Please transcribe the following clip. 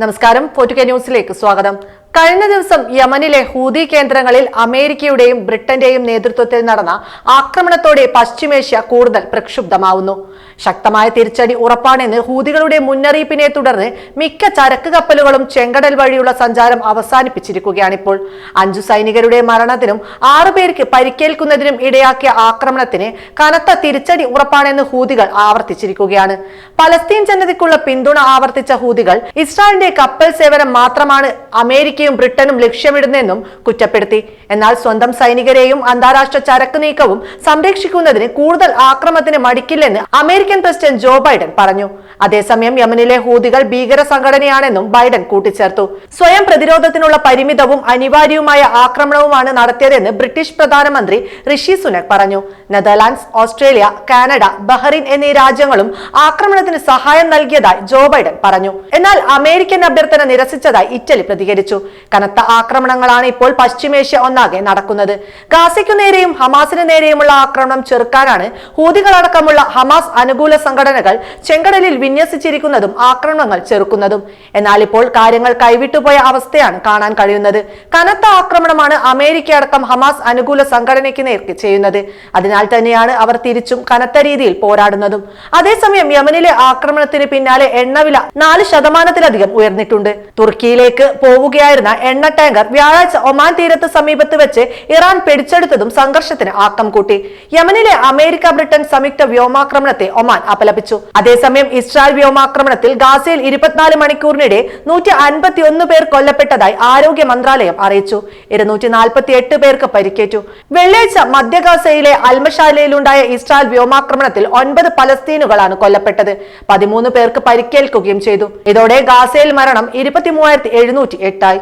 നമസ്കാരം. ഫോർട്ടുകെ ന്യൂസിലേക്ക് സ്വാഗതം. കഴിഞ്ഞ ദിവസം യമനിലെ ഹൂതി കേന്ദ്രങ്ങളിൽ അമേരിക്കയുടെയും ബ്രിട്ടന്റെയും നേതൃത്വത്തിൽ നടന്ന ആക്രമണത്തോടെ പശ്ചിമേഷ്യ കൂടുതൽ പ്രക്ഷുബ്ധമാവുന്നു. ശക്തമായ തിരിച്ചടി ഉറപ്പാണെന്ന് ഹൂതികളുടെ മുന്നറിയിപ്പിനെ തുടർന്ന് മിക്ക ചരക്ക് കപ്പലുകളും ചെങ്കടൽ വഴിയുള്ള സഞ്ചാരം അവസാനിപ്പിച്ചിരിക്കുകയാണിപ്പോൾ. അഞ്ചു സൈനികരുടെ മരണത്തിനും ആറുപേർക്ക് പരിക്കേൽക്കുന്നതിനും ഇടയാക്കിയ ആക്രമണത്തിന് കനത്ത തിരിച്ചടി ഉറപ്പാണെന്ന് ഹൂതികൾ ആവർത്തിച്ചിരിക്കുകയാണ്. പലസ്തീൻ ജനതയ്ക്കുള്ള പിന്തുണ ആവർത്തിച്ച ഹൂതികൾ ഇസ്രായേലിന്റെ കപ്പൽ സേവനം മാത്രമാണ് അമേരിക്കയും ബ്രിട്ടനും ലക്ഷ്യമിടുന്നതെന്നും കുറ്റപ്പെടുത്തി. എന്നാൽ സ്വന്തം സൈനികരെയും അന്താരാഷ്ട്ര ചരക്ക് നീക്കവും സംരക്ഷിക്കുന്നതിന് കൂടുതൽ ആക്രമത്തിന് മടിക്കില്ലെന്ന് അമേരിക്കൻ പ്രസിഡന്റ് ജോ ബൈഡൻ പറഞ്ഞു. അതേസമയം യമനിലെ ഹൂതികൾ ഭീകര സംഘടനയാണെന്നും ബൈഡൻ കൂട്ടിച്ചേർത്തു. സ്വയം പ്രതിരോധത്തിനുള്ള പരിമിതവും അനിവാര്യവുമായ ആക്രമണവുമാണ് നടത്തിയതെന്ന് ബ്രിട്ടീഷ് പ്രധാനമന്ത്രി ഋഷി സുനക് പറഞ്ഞു. നെതർലാൻഡ്സ് ഓസ്ട്രേലിയ കാനഡ ബഹ്റിൻ എന്നീ രാജ്യങ്ങളും ആക്രമണത്തിന് സഹായം നൽകിയതായി ജോ ബൈഡൻ പറഞ്ഞു. എന്നാൽ അമേരിക്കൻ അഭ്യർത്ഥന നിരസിച്ചതായി ഇറ്റലി പ്രതികരിച്ചു. കനത്ത ആക്രമണങ്ങളാണ് ഇപ്പോൾ പശ്ചിമേഷ്യ ഒന്നാകെ നടക്കുന്നത്. ഗാസയ്ക്കു നേരെയും ഹമാസിന് നേരെയുമുള്ള ആക്രമണം ചെറുക്കാനാണ് ഹൂതികളടക്കമുള്ള ഹമാസ് അനുകൂല സംഘടനകൾ ചെങ്കടലിൽ വിന്യസിച്ചിരിക്കുന്നതും ആക്രമണങ്ങൾ ചെറുക്കുന്നതും. എന്നാൽ ഇപ്പോൾ കാര്യങ്ങൾ കൈവിട്ടുപോയ അവസ്ഥയാണ് കാണാൻ കഴിയുന്നത്. കനത്ത ആക്രമണമാണ് അമേരിക്ക അടക്കം ഹമാസ് അനുകൂല സംഘടനയ്ക്ക് നേർക്ക് ചെയ്യുന്നത്. അതിനാൽ തന്നെയാണ് അവർ തിരിച്ചും കനത്ത രീതിയിൽ പോരാടുന്നതും. അതേസമയം യമനിലെ ആക്രമണത്തിന് പിന്നാലെ എണ്ണവില നാല് ശതമാനത്തിലധികം ഉയർന്നിട്ടുണ്ട്. തുർക്കിയിലേക്ക് പോവുകയായിരുന്ന എണ്ണ ടാങ്കർ വ്യാഴാഴ്ച ഒമാൻ തീരത്ത് സമീപത്ത് വെച്ച് ഇറാൻ പിടിച്ചെടുത്തതും സംഘർഷത്തിന് ആക്കം കൂട്ടി. യമനിലെ അമേരിക്ക ബ്രിട്ടൻ സംയുക്ത വ്യോമാക്രമണത്തെ ഒമാൻ അപലപിച്ചു. അതേസമയം ഇസ്രായേൽ വ്യോമാക്രമണത്തിൽ ഗാസയിൽ ഇരുപത്തിനാല് മണിക്കൂറിനിടെ നൂറ്റി അൻപത്തി ഒന്ന് പേർ കൊല്ലപ്പെട്ടതായി ആരോഗ്യ മന്ത്രാലയം അറിയിച്ചു. ഇരുന്നൂറ്റി നാൽപ്പത്തി എട്ട് പേർക്ക് പരിക്കേറ്റു. വെള്ളിയാഴ്ച മധ്യ ഗാസയിലെ അൽമശാലയിലുണ്ടായ ഇസ്രായേൽ വ്യോമാക്രമണത്തിൽ ഒൻപത് പലസ്തീനുകളാണ് കൊല്ലപ്പെട്ടത്. പതിമൂന്ന് പേർക്ക് പരിക്കേൽക്കുകയും ചെയ്തു. ഇതോടെ ഗാസയിൽ മരണം ഇരുപത്തി മൂവായിരത്തി എഴുന്നൂറ്റി എട്ടായി.